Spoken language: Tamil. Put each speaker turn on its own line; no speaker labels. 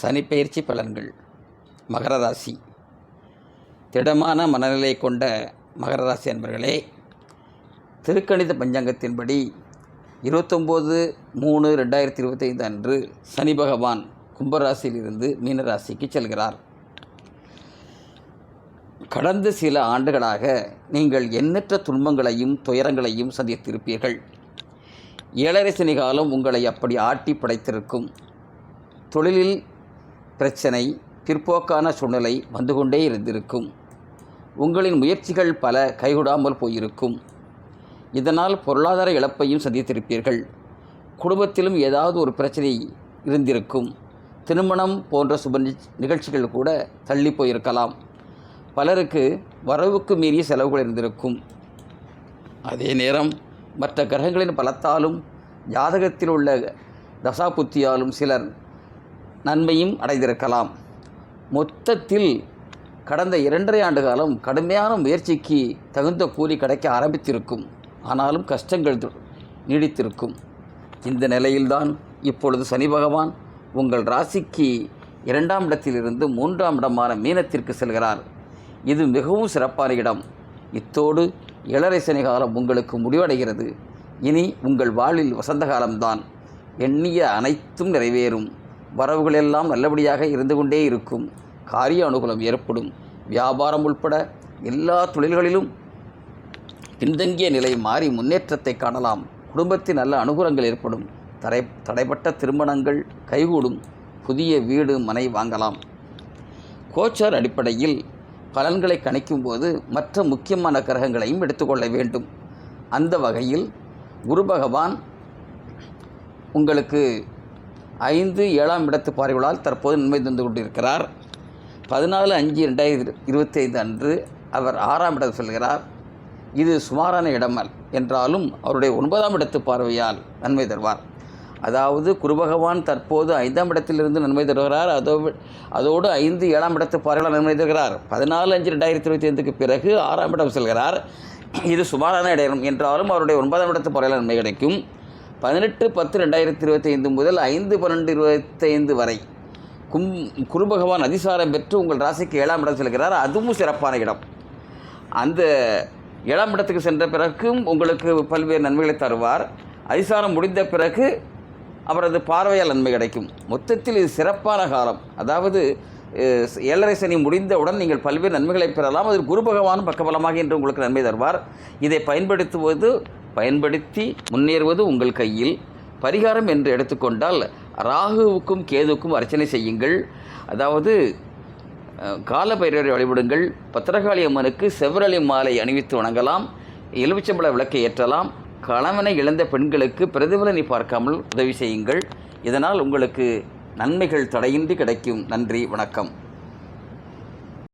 சனிப்பெயர்ச்சி பலன்கள். மகர ராசி. திடமான மனநிலை கொண்ட மகர ராசி அன்பர்களே திருக்கணித பஞ்சாங்கத்தின்படி இருபத்தொம்போது மூணு ரெண்டாயிரத்தி இருபத்தைந்து அன்று சனி பகவான் கும்பராசியிலிருந்து மீனராசிக்கு செல்கிறார். கடந்த சில ஆண்டுகளாக நீங்கள் எண்ணற்ற துன்பங்களையும் துயரங்களையும் சந்தித்திருப்பீர்கள். ஏழரை சனி காலம் உங்களை அப்படி ஆட்டி படைத்திருக்கும். தொழிலில் பிரச்சனை பிற்போக்கான சூழ்நிலை வந்து கொண்டே இருந்திருக்கும். உங்களின் முயற்சிகள் பல கைகூடாமல் போயிருக்கும். இதனால் பொருளாதார இழப்பையும் சந்தித்திருப்பீர்கள். குடும்பத்திலும் ஏதாவது ஒரு பிரச்சனை இருந்திருக்கும். திருமணம் போன்ற சுப நிகழ்ச்சிகள் கூட தள்ளி போயிருக்கலாம். பலருக்கு வரவுக்கு மீறிய செலவுகள் இருந்திருக்கும். அதே நேரம் மற்ற கிரகங்களின் பலத்தாலும் ஜாதகத்தில் உள்ள தசாபுத்தியாலும் சிலர் நன்மையும் அடைந்திருக்கலாம். மொத்தத்தில் கடந்த இரண்டரை ஆண்டு காலம் கடுமையான முயற்சிக்கு தகுந்த கூலி கிடைக்க ஆரம்பித்திருக்கும். ஆனாலும் கஷ்டங்கள் நீடித்திருக்கும். இந்த நிலையில்தான் இப்பொழுது சனி பகவான் உங்கள் ராசிக்கு இரண்டாம் இடத்திலிருந்து மூன்றாம் இடமான மீனத்திற்கு செல்கிறார். இது மிகவும் சிறப்பான இடம். இத்தோடு இளரை சனி காலம் உங்களுக்கு முடிவடைகிறது. இனி உங்கள் வாழ்வில் வசந்த காலம்தான். எண்ணிய அனைத்தும் நிறைவேறும். வரவுகளெல்லாம் நல்லபடியாக இருந்து கொண்டே இருக்கும். காரிய அனுகூலம் ஏற்படும். வியாபாரம் உள்பட எல்லா தொழில்களிலும் பின்தங்கிய நிலை மாறி முன்னேற்றத்தை காணலாம். குடும்பத்தில் நல்ல அனுகூலங்கள் ஏற்படும். தடை தடைப்பட்ட திருமணங்கள் கைகூடும். புதிய வீடு மனை வாங்கலாம். கோச்சர் அடிப்படையில் பலன்களை கணிக்கும்போது மற்ற முக்கியமான கிரகங்களையும் எடுத்துக்கொள்ள வேண்டும். அந்த வகையில் குரு பகவான் உங்களுக்கு ஐந்து ஏழாம் இடத்து பார்வைகளால் தற்போது நன்மை தந்து கொண்டிருக்கிறார். பதினாலு அஞ்சு ரெண்டாயிரத்தி இருபத்தைந்து அன்று அவர் ஆறாம் இடம் செல்கிறார். இது சுமாரான இடமல் என்றாலும் அவருடைய ஒன்பதாம் இடத்து பார்வையால் நன்மை தருவார். அதாவது குருபகவான் தற்போது ஐந்தாம் இடத்திலிருந்து நன்மை தருகிறார். அதோ அதோடு ஐந்து ஏழாம் இடத்து பார்வையால் நன்மை தருகிறார். பதினாலு அஞ்சு ரெண்டாயிரத்தி இருபத்தி ஐந்துக்கு பிறகு ஆறாம் இடம் செல்கிறார். இது சுமாரான இடம் என்றாலும் அவருடைய ஒன்பதாம் இடத்து பார்வையால் நன்மை கிடைக்கும். பதினெட்டு பத்து ரெண்டாயிரத்தி இருபத்தைந்து முதல் ஐந்து பன்னெண்டு இருபத்தைந்து வரை கும் குருபகவான் அதிசாரம் பெற்று உங்கள் ராசிக்கு ஏழாம் இடம் செல்கிறார். அதுவும் சிறப்பான இடம். அந்த ஏழாம் இடத்துக்கு சென்ற பிறகும் உங்களுக்கு பல்வேறு நன்மைகளை தருவார். அதிசாரம் முடிந்த பிறகு அவரது பார்வையால் நன்மை கிடைக்கும். மொத்தத்தில் இது சிறப்பான காலம். அதாவது ஏழரை சனி முடிந்தவுடன் நீங்கள் பல்வேறு நன்மைகளை பெறலாம். அதில் குரு பகவானும் பக்கபலமாக என்று உங்களுக்கு நன்மை தருவார். இதை பயன்படுத்துவது பயன்படுத்தி முன்னேறுவது உங்கள் கையில். பரிகாரம் என்று எடுத்துக்கொண்டால் ராகுவுக்கும் கேதுவுக்கும் அர்ச்சனை செய்யுங்கள். அதாவது காலபைரவரை வழிபடுங்கள். பத்திரகாளி அம்மனுக்கு செவ்வரளி மாலை அணிவித்து வணங்கலாம். எலுமிச்சம்பழ விளக்கை ஏற்றலாம். கணவனை இழந்த பெண்களுக்கு பிரதிபலனை பார்க்காமல் உதவி செய்யுங்கள். இதனால் உங்களுக்கு நன்மைகள் தடையின்றி கிடைக்கும். நன்றி வணக்கம்.